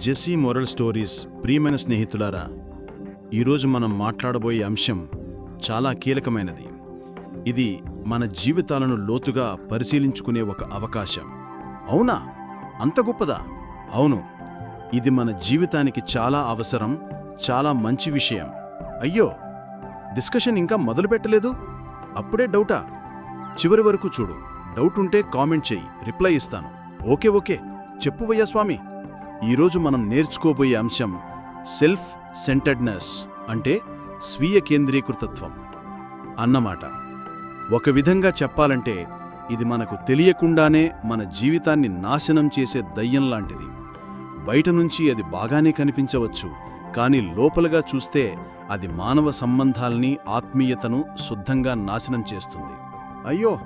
Jessie moral stories ప్రియమైన స్నేహితులారా ఈరోజు మనం మాట్లాడబోయే అంశం చాలా కీలకమైనది. ఇది మన జీవితాలను లోతుగా పరిశీలించుకునే ఒక అవకాశం. అవునా? అంత గొప్పదా? అవును. ఇది మన జీవితానికి చాలా అవసరం చాలా మంచి విషయం. అయ్యో! డిస్కషన్ ఇంకా మొదలుపెట్టలేదు అప్పుడే డౌటా? చివరి వరకు చూడు. డౌట్ ఉంటే కామెంట్ చెయ్యి. రిప్లై ఇస్తాను. Okay okay. చెప్పువయ్యా స్వామి. ఈరోజు మనం నేర్చుకోబోయే అంశం సెల్ఫ్ సెంటర్డ్నెస్ అంటే స్వీయ కేంద్రీకృతత్వం. అన్నమాట. ఒక విధంగా చెప్పాలంటే ఇది మనకు తెలియకుండానే మన జీవితాన్ని నాశనం చేసే దయ్యం లాంటిది. బయట నుంచి అది బాగానే కనిపించవచ్చు కానీ లోపలగా చూస్తే అది మానవ సంబంధాల్ని ఆత్మీయతను శుద్ధంగా నాశనం చేస్తుంది. అయ్యో!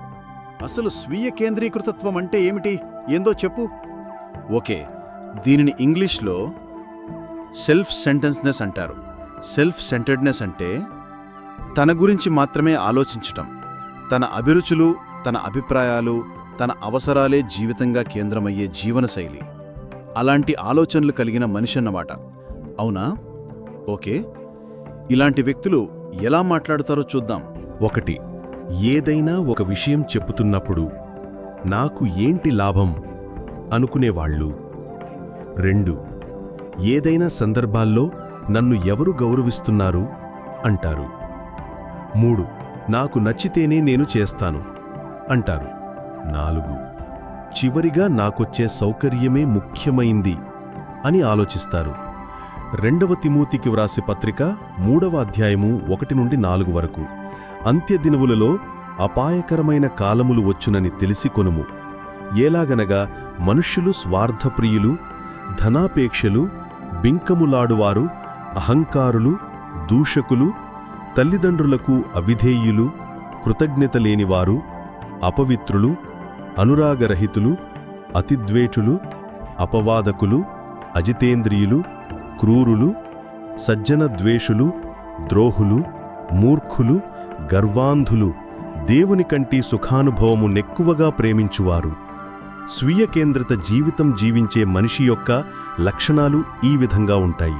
అసలు స్వీయ కేంద్రీకృతత్వం అంటే ఏమిటి? ఏందో చెప్పు. ఓకే. దీనిని ఇంగ్లీష్లో సెల్ఫ్ సెంటెన్స్నెస్ అంటారు. సెల్ఫ్ సెంటర్డ్నెస్ అంటే తన గురించి మాత్రమే ఆలోచించటం. తన అభిరుచులు తన అభిప్రాయాలు తన అవసరాలే జీవితంగా కేంద్రమయ్యే జీవనశైలి. అలాంటి ఆలోచనలు కలిగిన మనిషి అన్నమాట అవునా? ఓకే. ఇలాంటి వ్యక్తులు ఎలా మాట్లాడతారో చూద్దాం. ఒకటి ఏదైనా ఒక విషయం చెప్పుతున్నప్పుడు నాకు ఏంటి లాభం అనుకునేవాళ్ళు రెండు. ఏదైనా సందర్భాల్లో నన్ను ఎవరు గౌరవిస్తున్నారు? అంటారు. మూడు. నాకు నచ్చితేనే నేను చేస్తాను. అంటారు. నాలుగు. చివరిగా నాకొచ్చే సౌకర్యమే ముఖ్యమైంది అని ఆలోచిస్తారు. రెండవ తిమూతికి వ్రాసి పత్రిక మూడవ అధ్యాయము ఒకటి నుండి నాలుగు వరకు. అంత్యదినములలో అపాయకరమైన కాలములు వచ్చునని తెలిసి కొనుము. ఏలాగనగా మనుష్యులు స్వార్థప్రియులు ధనాపేక్షలు బింకములాడువారు అహంకారులు దూషకులు తల్లిదండ్రులకు అవిధేయులు కృతజ్ఞత లేనివారు అపవిత్రులు అనురాగరహితులు అతిద్వేటులు అపవాదకులు అజితేంద్రియులు క్రూరులు సజ్జనద్వేషులు ద్రోహులు మూర్ఖులు గర్వాంధులు దేవుని కంటి సుఖానుభవము నెక్కువగా ప్రేమించువారు. స్వీయ కేంద్రిత జీవితం జీవించే మనిషి యొక్క లక్షణాలు ఈ విధంగా ఉంటాయి.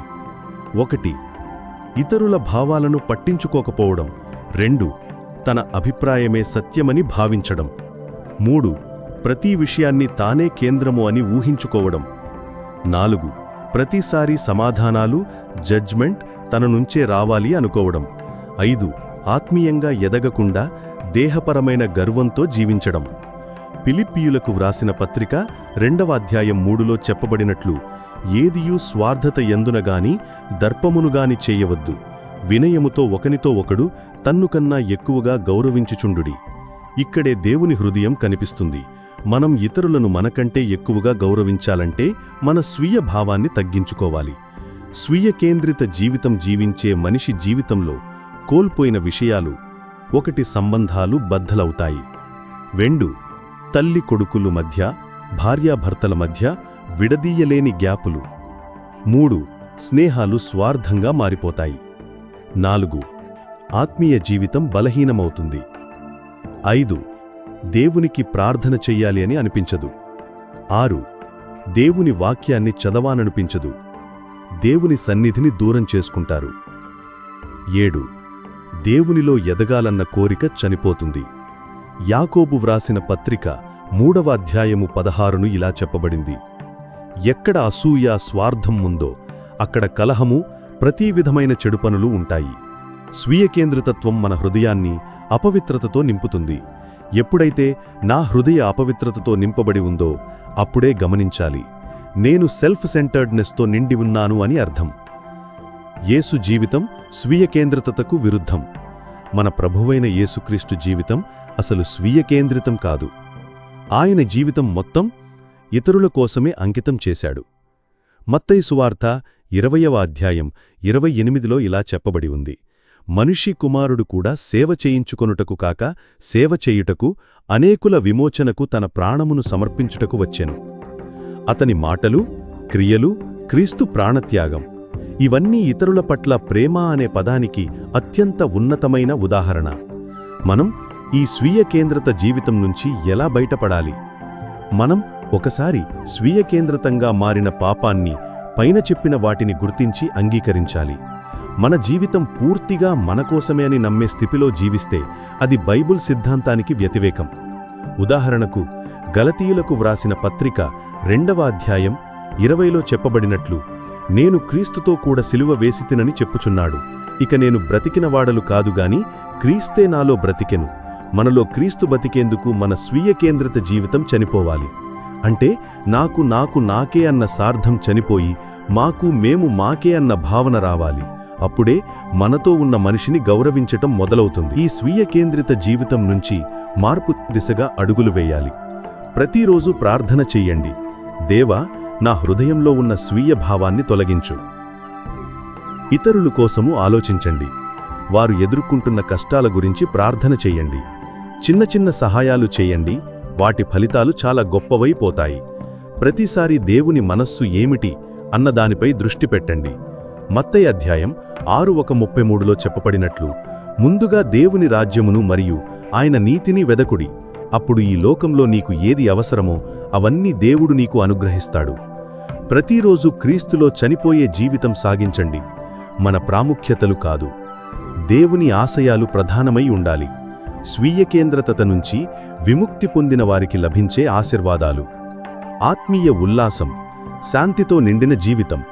ఒకటి ఇతరుల భావాలను పట్టించుకోకపోవడం. రెండు తన అభిప్రాయమే సత్యమని భావించడం. మూడు ప్రతి విషయాన్ని తానే కేంద్రము అని ఊహించుకోవడం. నాలుగు ప్రతిసారి సమాధానాలు జడ్జ్మెంట్ తన నుంచే రావాలి అనుకోవడం. ఐదు ఆత్మీయంగా ఎదగకుండా దేహపరమైన గర్వంతో జీవించడం. పిలిపియులకు వ్రాసిన పత్రిక రెండవ అధ్యాయం మూడులో చెప్పబడినట్లు ఏదియూ స్వార్థత ఎందునగాని దర్పమునుగాని చేయవద్దు. వినయముతో ఒకనితో ఒకడు తన్నుకన్నా ఎక్కువగా గౌరవించుచుండుడి. ఇక్కడే దేవుని హృదయం కనిపిస్తుంది. మనం ఇతరులను మనకంటే ఎక్కువగా గౌరవించాలంటే మన స్వీయ భావాన్ని తగ్గించుకోవాలి. స్వీయ కేంద్రిత జీవితం జీవించే మనిషి జీవితంలో కోల్పోయిన విషయాలు ఒకటి సంబంధాలు బద్దలవుతాయి. వెండు తల్లి కొడుకులు మధ్య భార్యాభర్తల మధ్య విడదీయలేని గ్యాపులు. మూడు స్నేహాలు స్వార్థంగా మారిపోతాయి. నాలుగు ఆత్మీయ జీవితం బలహీనమవుతుంది. ఐదు దేవునికి ప్రార్థన చెయ్యాలి అని అనిపించదు. ఆరు దేవుని వాక్యాన్ని చదవాననిపించదు దేవుని సన్నిధిని దూరం చేసుకుంటారు. ఏడు దేవునిలో ఎదగాలన్న కోరిక చనిపోతుంది. యాకోబు వ్రాసిన పత్రిక మూడవ అధ్యాయము పదహారును ఇలా చెప్పబడింది. ఎక్కడ అసూయ స్వార్థం ఉందో అక్కడ కలహము ప్రతి విధమైన చెడు పనులు ఉంటాయి. స్వీయకేంద్రితత్వం మన హృదయాన్ని అపవిత్రతతో నింపుతుంది. ఎప్పుడైతే నా హృదయ అపవిత్రతతో నింపబడి ఉందో అప్పుడే గమనించాలి. నేను సెల్ఫ్ సెంటర్డ్నెస్తో నిండి ఉన్నాను అని అర్థం. యేసు జీవితం స్వీయ కేంద్రతకు విరుద్ధం. మన ప్రభువైన యేసుక్రీస్తు జీవితం అసలు స్వీయ కేంద్రితం కాదు. ఆయన జీవితం మొత్తం ఇతరుల కోసమే అంకితం చేశాడు. మత్తయి సువార్త ఇరవయవ అధ్యాయం ఇరవై ఎనిమిదిలో ఇలా చెప్పబడి ఉంది. మనిషి కుమారుడు కూడా సేవ చేయించుకొనుటకు కాక సేవ చేయుటకు అనేకుల విమోచనకు తన ప్రాణమును సమర్పించుటకు వచ్చెను. అతని మాటలు క్రియలు క్రీస్తు ప్రాణత్యాగం. ఇవన్నీ ఇతరుల పట్ల ప్రేమ అనే పదానికి అత్యంత ఉన్నతమైన ఉదాహరణ. మనం ఈ స్వీయ కేంద్రత జీవితం నుంచి ఎలా బయటపడాలి? మనం ఒకసారి స్వీయ కేంద్రతంగా మారిన పాపాన్ని పైన చెప్పిన వాటిని గుర్తించి అంగీకరించాలి. మన జీవితం పూర్తిగా మనకోసమే అని నమ్మే స్థితిలో జీవిస్తే అది బైబుల్ సిద్ధాంతానికి వ్యతిరేకం. ఉదాహరణకు గలతీయులకు వ్రాసిన పత్రిక రెండవ అధ్యాయం ఇరవైలో చెప్పబడినట్లు నేను క్రీస్తుతో కూడా సిలువ వేసితినని చెప్పుచున్నాడు. ఇక నేను బ్రతికిన వాడలు కాదుగాని క్రీస్తే నాలో బ్రతికెను. మనలో క్రీస్తు బతికేందుకు మన స్వీయ కేంద్రిత జీవితం చనిపోవాలి. అంటే నాకు నాకు నాకే అన్న సార్థం చనిపోయి మాకు మేము మాకే అన్న భావన రావాలి. అప్పుడే మనతో ఉన్న మనిషిని గౌరవించటం మొదలవుతుంది. ఈ స్వీయ కేంద్రిత జీవితం నుంచి మార్పు దిశగా అడుగులు వేయాలి. ప్రతిరోజు ప్రార్థన చెయ్యండి దేవా నా హృదయంలో ఉన్న స్వీయ భావాన్ని తొలగించు. ఇతరుల కోసము ఆలోచించండి. వారు ఎదుర్కొంటున్న కష్టాల గురించి ప్రార్థన చెయ్యండి చిన్న చిన్న సహాయాలు చేయండి. వాటి ఫలితాలు చాలా గొప్పవైపోతాయి ప్రతిసారి దేవుని మనస్సు ఏమిటి అన్నదానిపై దృష్టి పెట్టండి. మత్తయ్య అధ్యాయం ఆరు ఒక ముప్పై మూడులో చెప్పబడినట్లు ముందుగా దేవుని రాజ్యమును మరియు ఆయన నీతిని వెదకుడి. అప్పుడు ఈ లోకంలో నీకు ఏది అవసరమో అవన్నీ దేవుడు నీకు అనుగ్రహిస్తాడు. ప్రతిరోజు క్రీస్తులో చనిపోయే జీవితం సాగించండి. మన ప్రాముఖ్యతలు కాదు. దేవుని ఆశయాలు ప్రధానమై ఉండాలి. స్వీయ కేంద్రతత నుంచి విముక్తి పొందిన వారికి లభించే ఆశీర్వాదాలు. ఆత్మీయ ఉల్లాసం శాంతితో నిండిన జీవితం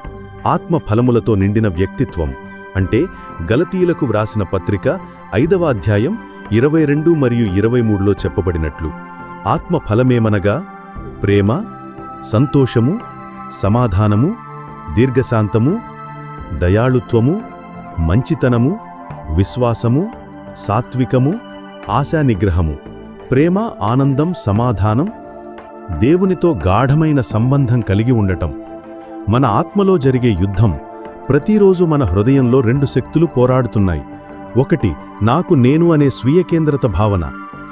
ఆత్మ ఫలములతో నిండిన వ్యక్తిత్వం అంటే గలతీయులకు వ్రాసిన పత్రిక ఐదవ అధ్యాయం ఇరవై రెండు మరియు ఇరవై మూడులో చెప్పబడినట్లు. ఆత్మ ఫలమేమనగా? ప్రేమ సంతోషము సమాధానము దీర్ఘశాంతము దయాళుత్వము మంచితనము విశ్వాసము సాత్వికము ఆశానిగ్రహము ప్రేమ ఆనందం సమాధానం దేవునితో గాఢమైన సంబంధం కలిగి ఉండటం. మన ఆత్మలో జరిగే యుద్ధం ప్రతిరోజు మన హృదయంలో రెండు శక్తులు పోరాడుతున్నాయి. ఒకటి నాకు నేను అనే స్వీయ కేంద్రత భావన.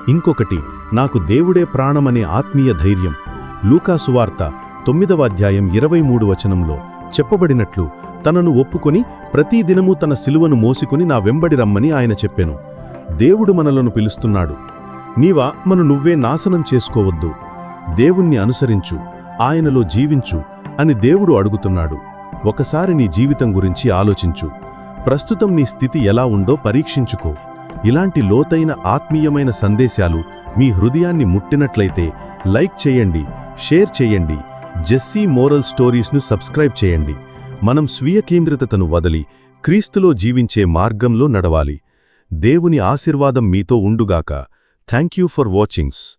ఇంకొకటి నాకు దేవుడే ప్రాణమనే ఆత్మీయ ధైర్యం. లూకాసువార్త తొమ్మిదవ అధ్యాయం ఇరవై మూడు వచనంలో చెప్పబడినట్లు తనను ఒప్పుకొని ప్రతిదినము తన సిలువను మోసుకుని నా వెంబడి రమ్మని ఆయన చెప్పెను. దేవుడు మనలను పిలుస్తున్నాడు. నీవా మను నువ్వే నాశనం చేసుకోవద్దు. దేవుణ్ణి అనుసరించు ఆయనలో జీవించు అని దేవుడు అడుగుతున్నాడు. ఒకసారి నీ జీవితం గురించి ఆలోచించు. ప్రస్తుతం నీ స్థితి ఎలా ఉందో పరీక్షించుకో. ఇలాంటి లోతైన ఆత్మీయమైన సందేశాలు మీ హృదయాన్ని ముట్టినట్లయితే లైక్ చేయండి షేర్ చేయండి జెస్సీ మోరల్ స్టోరీస్ను సబ్స్క్రైబ్ చేయండి. మనం స్వీయ కేంద్రితతను వదలి క్రీస్తులో జీవించే మార్గంలో నడవాలి. దేవుని ఆశీర్వాదం మీతో ఉండుగాక. Thank you for watchings.